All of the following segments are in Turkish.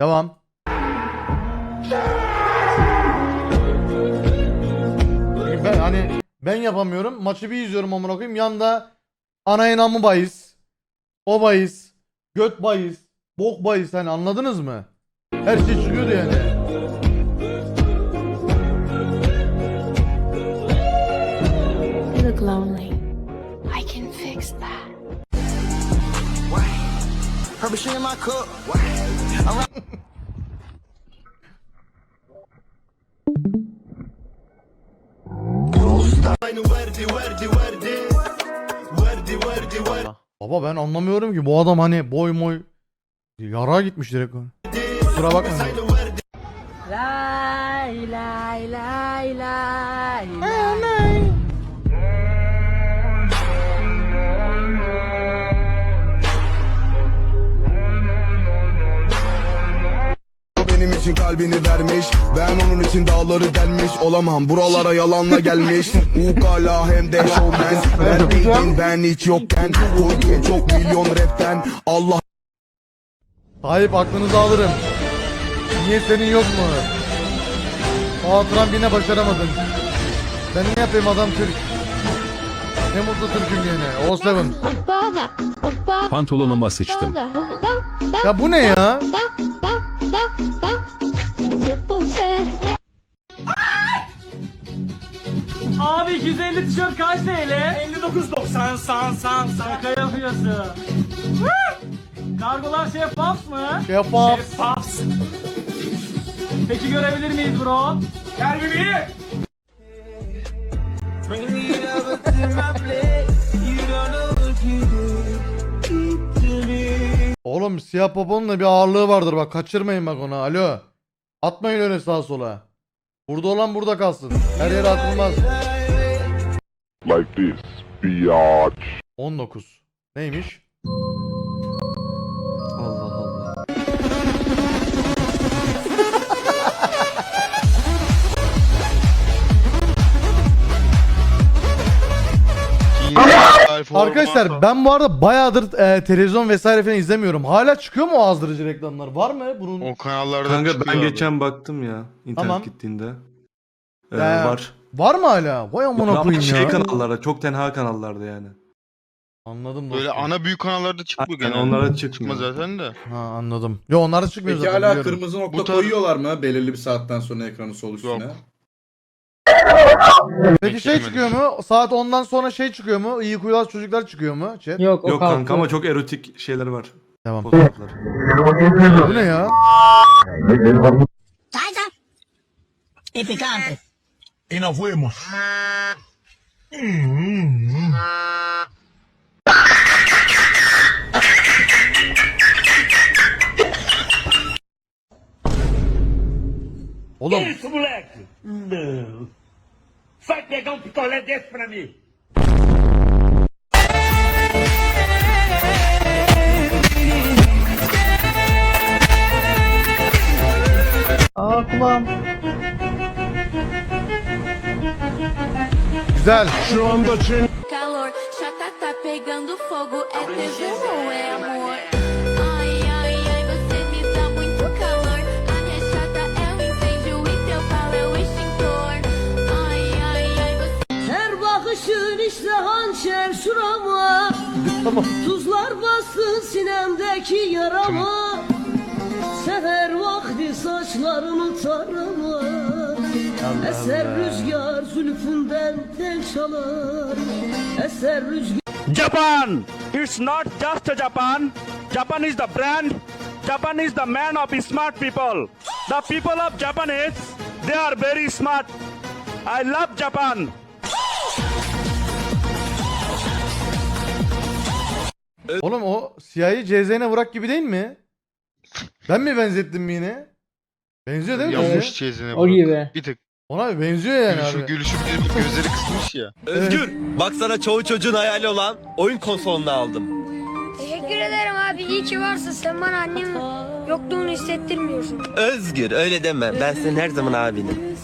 Devam. Ben hani ben yapamıyorum. Maçı bir izliyorum amına koyayım. Yanda ana inamı bayis. O bayis. Göt bayis. Bok bayis hani anladınız mı? Her şey çıkıyordu yani. Look lonely. I can fix that. Herb in my cup. Baba ben anlamıyorum ki bu adam hani boy moy yara gitmiş direkt. Kusura. Lay lay lay lay lay. Kalbini vermiş Ben onun için dağları delmiş Olamam buralara yalanla gelmiş Ukala hem de showman Neredeydin ben hiç yokken Koydum çok milyon rapten Allah Sahip aklınızı alırım. Niye senin yok mu? Hatıram yine başaramadın. Ben ne yapayım adam Türk. Ne mutlu Türk'üm yine. O seven. Pantolonuma sıçtım. Ya bu ne ya? Abi 250 tişört kaç TL? 59.90 san san san. Şaka yapıyorsun. Kargolar şeffaf mı? Şeffaf. Şeffaf. Peki görebilir miyiz bro? Gel bebeğim. Oğlum siyah poponun da bir ağırlığı vardır bak kaçırmayın bak onu. Alo. Atmayın öyle sağa sola. Burada olan burada kalsın. Her yere atılmaz. like this, biatch. 19. Neymiş? Arkadaşlar ben bu arada bayağıdır e, televizyon vesaire falan izlemiyorum. Hala çıkıyor mu o azdırıcı reklamlar? Var mı bunun? O kanallarda Kanka ben abi. geçen baktım ya internet Tamam. gittiğinde. Ee, Ya, var. Var mı hala? Vay amına Ama koyayım şey ya. kanallarda çok tenha kanallarda yani. Anladım Böyle dostum. ana büyük kanallarda çıkmıyor Yani genelde. onlara çıkmıyor. zaten de. Ha anladım. Yo onlar da çıkmıyor Peki zaten. hala biliyorum. kırmızı nokta Bu tar- koyuyorlar mı belirli bir saatten sonra ekranın sol üstüne? Yok. Peki şey Beklemedik. çıkıyor mu? Saat 10'dan sonra şey çıkıyor mu? İyi kuyular çocuklar çıkıyor mu? Chat. Yok o Yok kalktı. kanka ama çok erotik şeyler var. Tamam. Fotoğraflar. Bu ne ya? Oğlum Isso, moleque! Não! Vai pegar um picolé desse pra mim! güzel. Calor, Bakışın işte hançer şurama. Tuzlar bastı sinemdeki yarama. Seher vakti saçlarını tarama. Eser rüzgar zülfünden tel çalar. Eser rüzgar. Japan! It's not just a Japan. Japan is the brand. Japan is the man of smart people. The people of Japan is, they are very smart. I love Japan. Oğlum o siyahi CZN vurak gibi değil mi? Ben mi benzettim yine? Benziyor değil mi? Yanlış size? çeyizine O gibi. Bir tık. Ona benziyor yani Gülüşü, abi. gülüşü bir gözleri kısmış ya. Özgür, baksana çoğu çocuğun hayali olan oyun konsolunu aldım. Teşekkür ederim abi. İyi ki varsın. Sen bana annemin yokluğunu hissettirmiyorsun. Özgür, öyle deme. Ben senin her zaman abinim.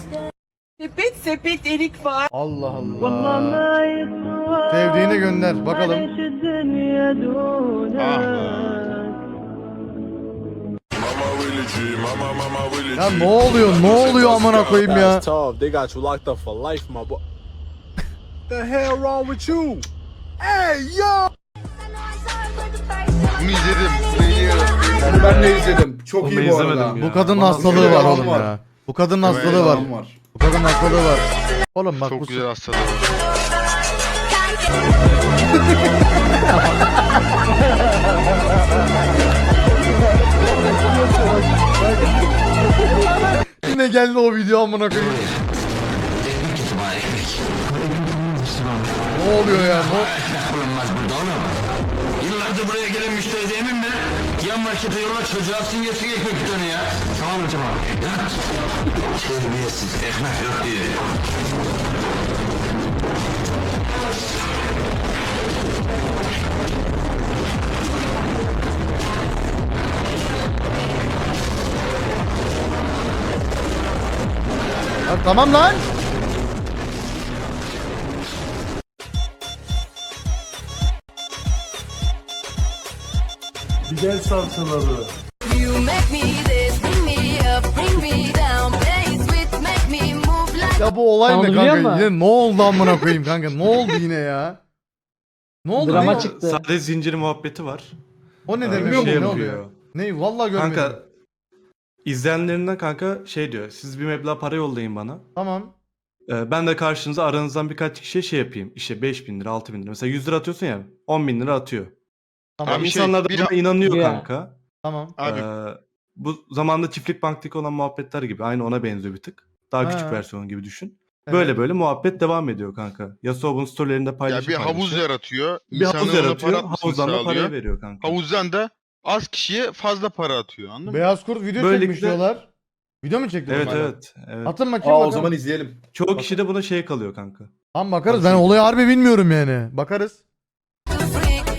Sepet sepet erik var. Allah Allah. Sevdiğine gönder bakalım. Ah Ya ne oluyor? Ne oluyor amına koyayım ya? They got you locked up for life, my boy. The hell wrong with you? Bunu izledim. Bunu izliyorum. Yani ben de izledim. Çok Onu iyi bu arada. ya. Bu kadının Bana hastalığı var oğlum var. ya. Bu kadının hastalığı var. Var. Bu kadının hastalığı var. Oğlum bak bu Çok güzel hastalığı. Yine geldi o video amına koyayım. ne oluyor ya? Ne? Yıllardır buraya gelen müşteri değil mi? Yan markete yola çocuğa simgesi ekmek tane ya. Tamam mı tamam? Terbiyesiz ekmek yok diye. Ya tamam lan. You make me this, bring me up, bring me down. Play sweet, make me move like Ya bu olay ne kanka? Yine ne oldu amına koyayım kanka? Ne oldu yine ya? Ne oldu? Drama ne? çıktı. Sade zinciri muhabbeti var. O ne demek? şey ne oluyor? Ne? Vallahi görmedim. Kanka izleyenlerinden kanka şey diyor. Siz bir meblağ para yollayın bana. Tamam. Ee, ben de karşınıza aranızdan birkaç kişiye şey yapayım. İşte 5 bin lira, 6 bin lira. Mesela 100 lira atıyorsun ya 10 bin lira atıyor. Tamam. Abi şey, insanlar da bir- buna inanıyor Ya. kanka. Tamam. Abi Ee, bu zamanda çiftlik banktaki olan muhabbetler gibi. Aynı ona benziyor bir tık. Daha küçük Ha. versiyonu gibi düşün. Evet. Böyle böyle muhabbet devam ediyor kanka. Yasuo bunun storylerinde ya paylaşıyor. bir havuz yaratıyor. Bir havuz ona yaratıyor. para atmasını Havuzdan da sağlıyor. parayı veriyor kanka. Havuzdan da az kişiye fazla para atıyor anladın mı? Beyaz kurt video Böylelikle- çekmiş diyorlar. Video mu çekti Evet bunlar? evet. evet. Atın Aa bakayım o bakalım. zaman izleyelim. Çoğu kişi de buna şey kalıyor kanka. Tamam bakarız. Ben olayı harbi bilmiyorum yani. Bakarız. freak.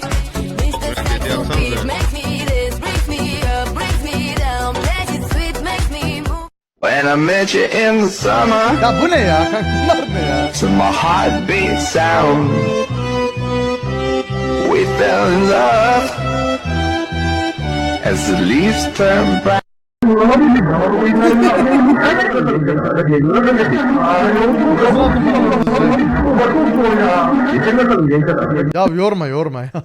When I met you in the summer Ya bu ne ya? Kanka bunlar ne ya? to my heartbeat sound We fell in love As the leaves turn brown Ya yorma yorma ya.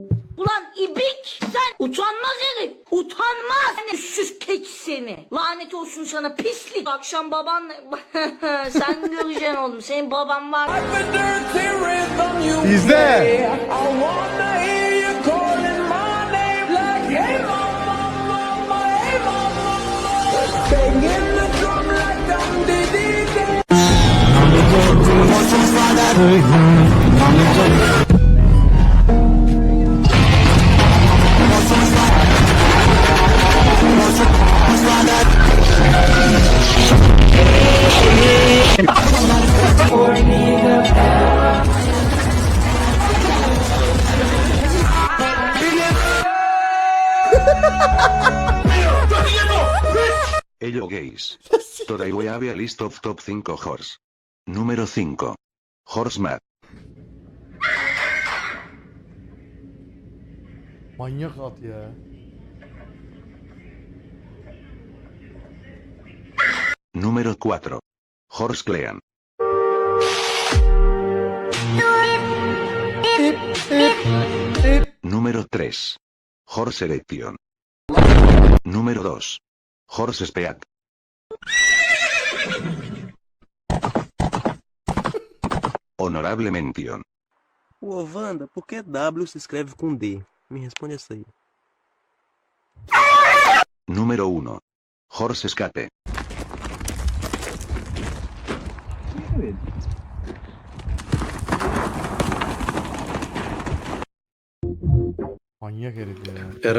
ibik. Sen utanmaz herif. Utanmaz. Sen üstsüz keç seni. Lanet olsun sana pislik. Akşam babanla... Sen göreceksin oğlum. Senin baban var. İzle. Thank you. 6. Today we have a list of top 5 horse. Número 5. Horse map. Manyak at ya. Número 4. Horse Clan. Número 3. Horse Selection. Número 2. Horse Speak. Honorable mention. Ô, Wanda, por que W se escreve com D? Me responde essa aí. Número 1. Horse Escape. Manyak herif ya.